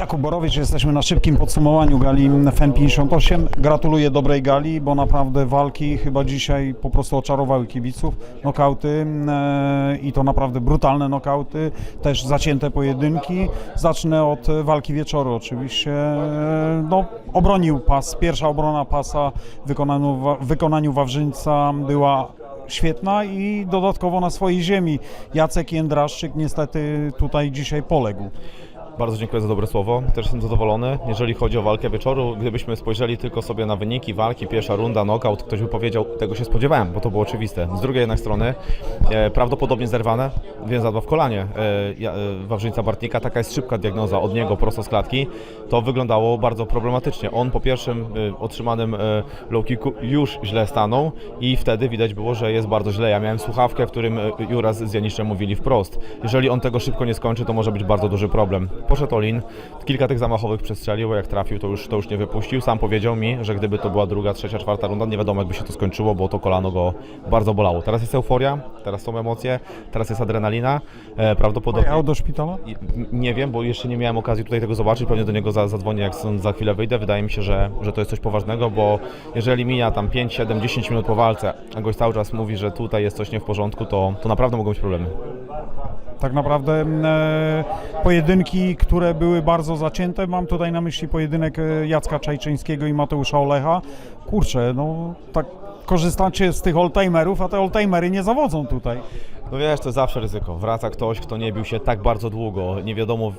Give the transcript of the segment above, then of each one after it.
Jakub Borowicz, jesteśmy na szybkim podsumowaniu gali FEN 58. Gratuluję dobrej gali, bo naprawdę walki chyba dzisiaj po prostu oczarowały kibiców. Nokauty e, i to naprawdę brutalne nokauty, też zacięte pojedynki. Zacznę od walki wieczoru oczywiście. E, No, obronił pas, pierwsza obrona pasa w wykonaniu, w wykonaniu Wawrzyńca była świetna i dodatkowo na swojej ziemi. Jacek Jędraszczyk niestety tutaj dzisiaj poległ. Bardzo dziękuję za dobre słowo. Też jestem zadowolony. Jeżeli chodzi o walkę wieczoru, gdybyśmy spojrzeli tylko sobie na wyniki walki, pierwsza runda, knockout, ktoś by powiedział, tego się spodziewałem, bo to było oczywiste. Z drugiej jednak strony, e, prawdopodobnie zerwane, więc zadba w kolanie e, e, Wawrzyńca Bartnika. Taka jest szybka diagnoza od niego prosto z klatki. To wyglądało bardzo problematycznie. On po pierwszym e, otrzymanym e, low kicku już źle stanął i wtedy widać było, że jest bardzo źle. Ja miałem słuchawkę, w którym e, Juras z Janiszczem mówili wprost. Jeżeli on tego szybko nie skończy, to może być bardzo duży problem. Poszedł Olin, kilka tych zamachowych przestrzelił, a jak trafił, to już, to już nie wypuścił. Sam powiedział mi, że gdyby to była druga, trzecia, czwarta runda, nie wiadomo jakby się to skończyło, bo to kolano go bardzo bolało. Teraz jest euforia, teraz są emocje, teraz jest adrenalina. E, prawdopodobnie... Pojechał do szpitala? Nie wiem, bo jeszcze nie miałem okazji tutaj tego zobaczyć. Pewnie do niego za, zadzwonię, jak za chwilę wyjdę. Wydaje mi się, że, że to jest coś poważnego, bo jeżeli mija tam 5, 7, 10 minut po walce, a gość cały czas mówi, że tutaj jest coś nie w porządku, to, to naprawdę mogą być problemy. Tak naprawdę e, pojedynki, które były bardzo zacięte, mam tutaj na myśli pojedynek e, Jacka Czajczyńskiego i Mateusza Olecha. Kurczę, no tak korzystacie z tych oldtimerów, a te oldtimery nie zawodzą tutaj. No wiesz, to zawsze ryzyko. Wraca ktoś, kto nie bił się tak bardzo długo. Nie wiadomo,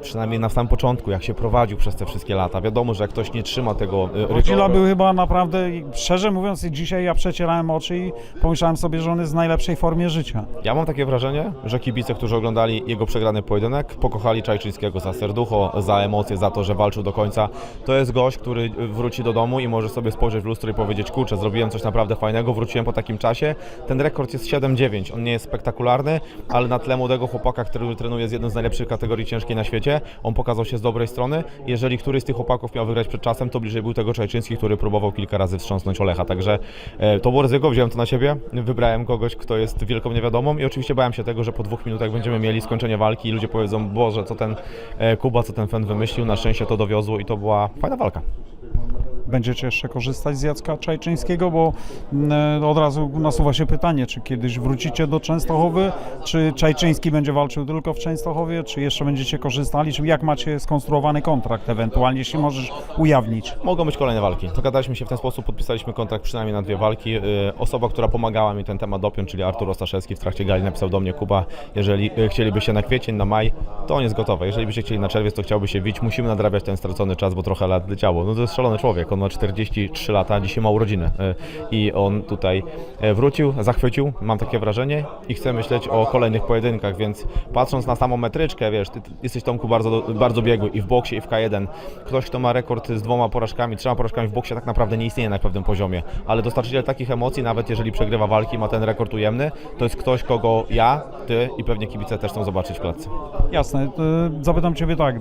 przynajmniej na samym początku, jak się prowadził przez te wszystkie lata. Wiadomo, że jak ktoś nie trzyma tego y, Godzilla był chyba naprawdę, szczerze mówiąc, dzisiaj ja przecierałem oczy i pomyślałem sobie, że on jest w najlepszej formie życia. Ja mam takie wrażenie, że kibice, którzy oglądali jego przegrany pojedynek, pokochali Czajczyńskiego za serducho, za emocje, za to, że walczył do końca. To jest gość, który wróci do domu i może sobie spojrzeć w lustro i powiedzieć, kurczę, zrobiłem coś naprawdę fajnego, wróciłem po takim czasie. Ten rekord jest 7-9, on nie jest spektakularny, ale na tle młodego chłopaka, który trenuje z jedną z najlepszych kategorii ciężkiej na świecie, on pokazał się z dobrej strony. Jeżeli któryś z tych chłopaków miał wygrać przed czasem, to bliżej był tego Czajczyński, który próbował kilka razy wstrząsnąć Olecha. Także e, to było ryzyko, wziąłem to na siebie, wybrałem kogoś, kto jest wielką niewiadomą i oczywiście bałem się tego, że po dwóch minutach będziemy mieli skończenie walki i ludzie powiedzą, Boże, co ten e, Kuba, co ten Fen wymyślił. Na szczęście to dowiozło i to była fajna walka. Będziecie jeszcze korzystać z Jacka Czajczyńskiego, bo mm, od razu nasuwa się pytanie, czy kiedyś wrócicie do Częstochowy, czy Czajczyński będzie walczył tylko w Częstochowie, czy jeszcze będziecie korzystali, czy jak macie skonstruowany kontrakt ewentualnie, jeśli możesz ujawnić. Mogą być kolejne walki. Dogadaliśmy się w ten sposób, podpisaliśmy kontrakt przynajmniej na dwie walki. Yy, Osoba, która pomagała mi ten temat dopiąć, czyli Artur Ostaszewski w trakcie gali napisał do mnie Kuba, jeżeli yy, chcieliby się na kwiecień, na maj, to on jest gotowy. Jeżeli byście chcieli na czerwiec, to chciałby się bić. Musimy nadrabiać ten stracony czas, bo trochę lat leciało. No to jest szalony człowiek, on ma 43 lata, dzisiaj ma urodziny yy, i on tutaj yy, wrócił, zachwycił, mam takie wrażenie i chcę myśleć o kolejnych pojedynkach, więc patrząc na samą metryczkę, wiesz, ty, jesteś Tomku bardzo, bardzo biegły i w boksie i w K1. Ktoś, kto ma rekord z dwoma porażkami, trzema porażkami w boksie tak naprawdę nie istnieje na pewnym poziomie, ale dostarczyciel takich emocji, nawet jeżeli przegrywa walki, ma ten rekord ujemny, to jest ktoś, kogo ja, ty i pewnie kibice też chcą zobaczyć w klatce. Jasne, e, zapytam Ciebie tak,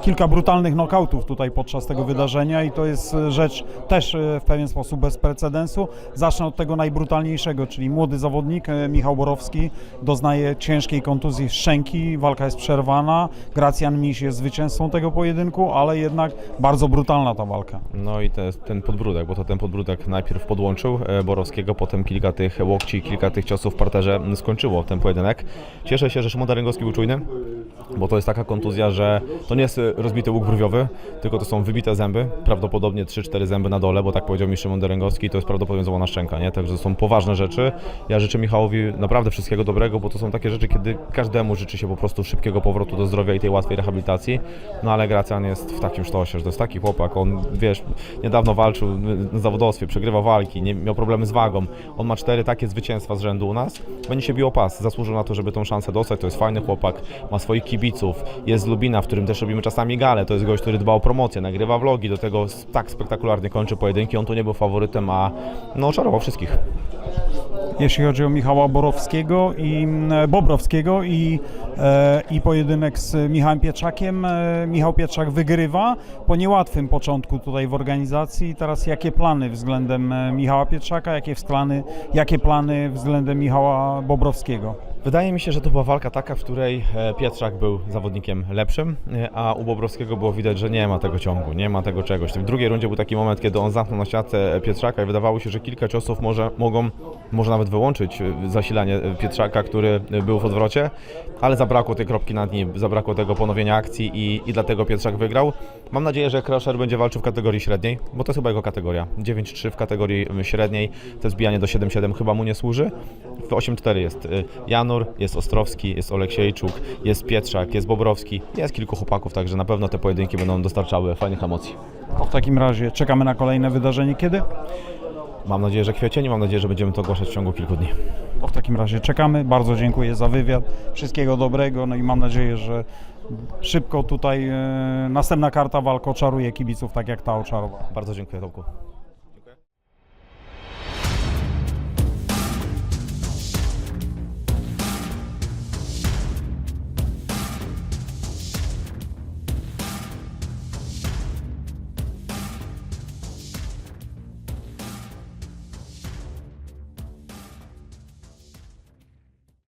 kilka brutalnych nokautów tutaj podczas tego wydarzenia i to jest e, rzecz też e, w pewien sposób bez precedensu. Zacznę od tego najbrutalniejszego, czyli młody zawodnik e, Michał Borowski doznaje ciężkiej kontuzji szczęki, walka jest przerwana, Gracjan Miś jest zwycięzcą tego pojedynku, ale jednak bardzo brutalna ta walka. No i te, ten podbródek, bo to ten podbródek najpierw podłączył e, Borowskiego, potem kilka tych łokci, kilka tych ciosów w parterze skończyło ten pojedynek. Cieszę się, że Szymon Darengowski był czujny, bo to jest taka kontuzja, że to nie jest rozbity łuk brwiowy, tylko to są wybite zęby, prawdopodobnie 3-4 zęby na dole, bo tak powiedział mi Szymon Darengowski, to jest prawdopodobnie złamana szczęka, nie? Także są poważne rzeczy. Ja życzę Michałowi naprawdę wszystkiego dobrego, bo to są takie rzeczy, kiedy każdemu życzy się po prostu szybkiego powrotu do zdrowia i tej łatwej rehabilitacji, no ale Gracjan jest w takim sztosie, że to jest taki chłopak, on, wiesz, niedawno walczył na zawodowstwie, przegrywa walki, nie miał problemy z wagą, on ma cztery takie zwycięstwa z rzędu u nas, będzie się bił pas, zasłużył na to, żeby tą szansę dostać, to jest fajny chłopak, ma swoich kibiców, jest z Lubina, w którym też robimy czasami gale, to jest gość, który dba o promocję, nagrywa vlogi, do tego tak spektakularnie kończy pojedynki, on tu nie był faworytem, a no czarował wszystkich. Jeśli chodzi o Michała Borowskiego i mm, Bobrowskiego i e, i pojedynek z Michałem Pietrzakiem. E, Michał Pietrzak wygrywa po niełatwym początku tutaj w organizacji. Teraz jakie plany względem e, Michała Pietrzaka, jakie plany, jakie plany względem Michała Bobrowskiego? Wydaje mi się, że to była walka taka, w której e, Pietrzak był zawodnikiem lepszym, e, a u Bobrowskiego było widać, że nie ma tego ciągu, nie ma tego czegoś. W drugiej rundzie był taki moment, kiedy on zamknął na siatce Pietrzaka i wydawało się, że kilka ciosów może, mogą, może nawet wyłączyć e, zasilanie e, Pietrzaka, który e, był w odwrocie, ale zabrakło tej kropki na dni, zabrakło tego ponowienia akcji i, i dlatego Pietrzak wygrał. Mam nadzieję, że Crusher będzie walczył w kategorii średniej, bo to jest chyba jego kategoria. 9-3 w kategorii średniej, to jest bijanie do 7-7 chyba mu nie służy. W 8-4 jest y, Jest Ostrowski, jest Oleksiejczuk, jest Pietrzak, jest Bobrowski, jest kilku chłopaków, także na pewno te pojedynki będą dostarczały fajnych emocji. W takim razie czekamy na kolejne wydarzenie. Kiedy? Mam nadzieję, że kwiecień mam nadzieję, że będziemy to ogłaszać w ciągu kilku dni. To w takim razie czekamy. Bardzo dziękuję za wywiad. Wszystkiego dobrego. No i mam nadzieję, że szybko tutaj e, następna karta walk oczaruje kibiców, tak jak ta oczarowała. Bardzo dziękuję Tomku.